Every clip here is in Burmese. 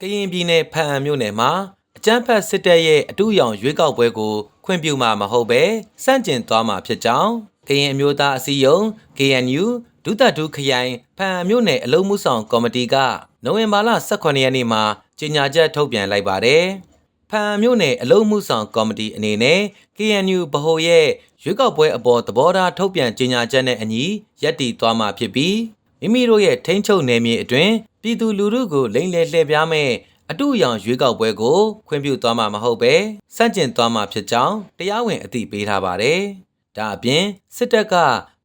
ကရင်ပြည်နယ်ဖန်အံမြို့နယ်မှာအကြမ်းဖက်စစ်တပ်ရဲ့အတူရောင်ရွေးကောက်ပွဲကိုခွင့်ပြုမှာမဟုတ်ပဲစန့်ကျင်သွားမှာဖြစ်ကြောင်းကရင်အမျိုးသားအစည်းအရုံး KNU ဒုတဒုခရိုင်ဖန်အံမြို့နယ်အလုံးမှုဆောင်ကော်မတီကနိုဝင်ဘာလ18ရက်နေ့မှာကြေညာချက်ထုတ်ပြန်လိုက်ပါတယ်။ဖန်အံမြို့နယ်အလုံးမှုဆောင်ကော်မတီအနေနဲ့ KNU ဗဟိုရဲ့ရွေးကောက်ပွဲအပေါ်သဘောထားထုတ်ပြန်ကြေညာချက်နဲ့အညီရပ်တည်သွားမှာဖြစ်ပြီး မိမိတို့ရဲ့ထိန်းချုပ်နယ်မြေအတွင်းပြည်သူလူထုကိုလိမ့်လေလှည့်ပြားမဲ့အတူအယောင်ရွေးကောက်ပွဲကိုခွင့်ပြုသွားမှာမဟုတ်ပဲစန့်ကျင်သွားမှာဖြစ်ကြောင်းတရားဝင်အသိပေးထားပါတယ်။ဒါအပြင်စစ်တပ်က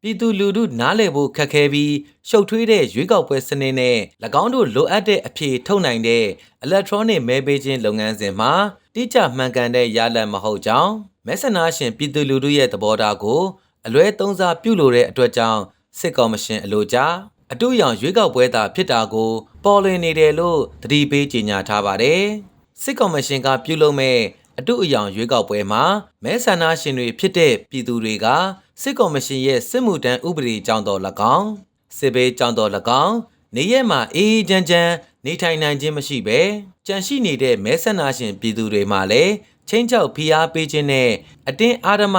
ပြည်သူလူထုနားလည်ဖို့ခက်ခဲပြီးရှုပ်ထွေးတဲ့ရွေးကောက်ပွဲစနစ်နဲ့၎င်းတို့လိုအပ်တဲ့အဖြေထုတ်နိုင်တဲ့ electronic မဲပေးခြင်းလုပ်ငန်းစဉ်မှာတိကျမှန်ကန်တဲ့ရလဒ်မဟုတ်ကြောင်းမဲဆန္ဒရှင်ပြည်သူလူထုရဲ့သဘောထားကိုအလွဲသုံးစားပြုလိုတဲ့အတွက်ကြောင့်စစ်ကော်မရှင်အလို့ကြား အတူရောင်ရွေးကောက်ပွဲသာဖြစ်တာကို ပေါ်လွင်နေတယ်လို့သတိပေးကြေညာထားပါတယ်စစ်ကော်မရှင်ကပြုလုပ်မဲ့အတူအယောင်ရွေးကောက်ပွဲမှာမဲဆန္ဒရှင်တွေဖြစ်တဲ့ပြည်သူတွေကစစ်ကော်မရှင်ရဲ့စစ်မှုထမ်းဥပဒေကြောင့်တော်၎င်းစစ်ဘေးကြောင့်တော်၎င်းနေရက်မှာအေးအေးချမ်းချမ်းနေထိုင်နိုင်ခြင်းမရှိပဲကြန့်ရှိနေတဲ့မဲဆန္ဒရှင်ပြည်သူတွေမှာလည်းချင်းချောက်ဖိအားပေးခြင်းနဲ့အတင်းအာဓမ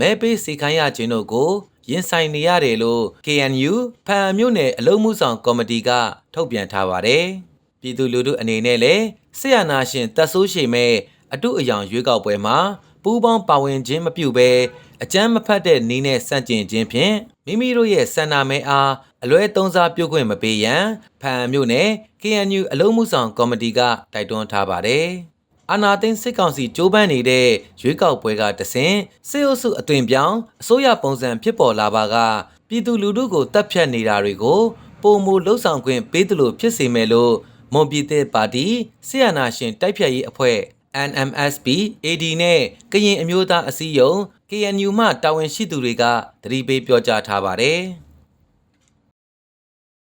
မဲပေးစီခိုင်းရခြင်းတို့ကို ရင်ဆိုင်နေရတယ်လို့ KNU ဖန်အမျိုးနယ်အလုံးမှုဆောင်ကော်မတီကထုတ်ပြန်ထားပါတယ်။ပြည်သူလူထုအနေနဲ့လည်းဆရာနာရှင်တပ်ဆိုးရှိမဲ့အတုအယောင်ရွေးကောက်ပွဲမှာပူးပေါင်းပါဝင်ခြင်းမပြုဘဲအကြမ်းမဖက်တဲ့နည်းနဲ့စန့်ကျင်ခြင်းဖြင့်မိမိတို့ရဲ့စန္ဒမဲအားအလွဲသုံးစားပြုခွင့်မပေးရန်ဖန်အမျိုးနယ် KNU အလုံးမှုဆောင်ကော်မတီကတိုက်တွန်းထားပါတယ်။ အာနာသိန်းစစ်ကောင်စီကြိုးပမ်းနေတဲ့ရွေးကောက်ပွဲကတဆင်စစ်အုပ်စုအသွင်ပြောင်းအစိုးရပုံစံဖြစ်ပေါ်လာပါကပြည်သူလူထုကိုတပ်ဖြတ်နေတာတွေကိုပုံမူလှုပ်ဆောင်ခွင့်ပေးသလိုဖြစ်စေမယ်လို့မွန်ပြည်သက်ပါတီဆီယနာရှင်တိုက်ဖြတ်ရေးအဖွဲ့ NMSP AD နဲ့ကရင်အမျိုးသားအစည်းအရုံး KNU မှတာဝန်ရှိသူတွေကသတိပေးပြောကြားထားပါတယ်။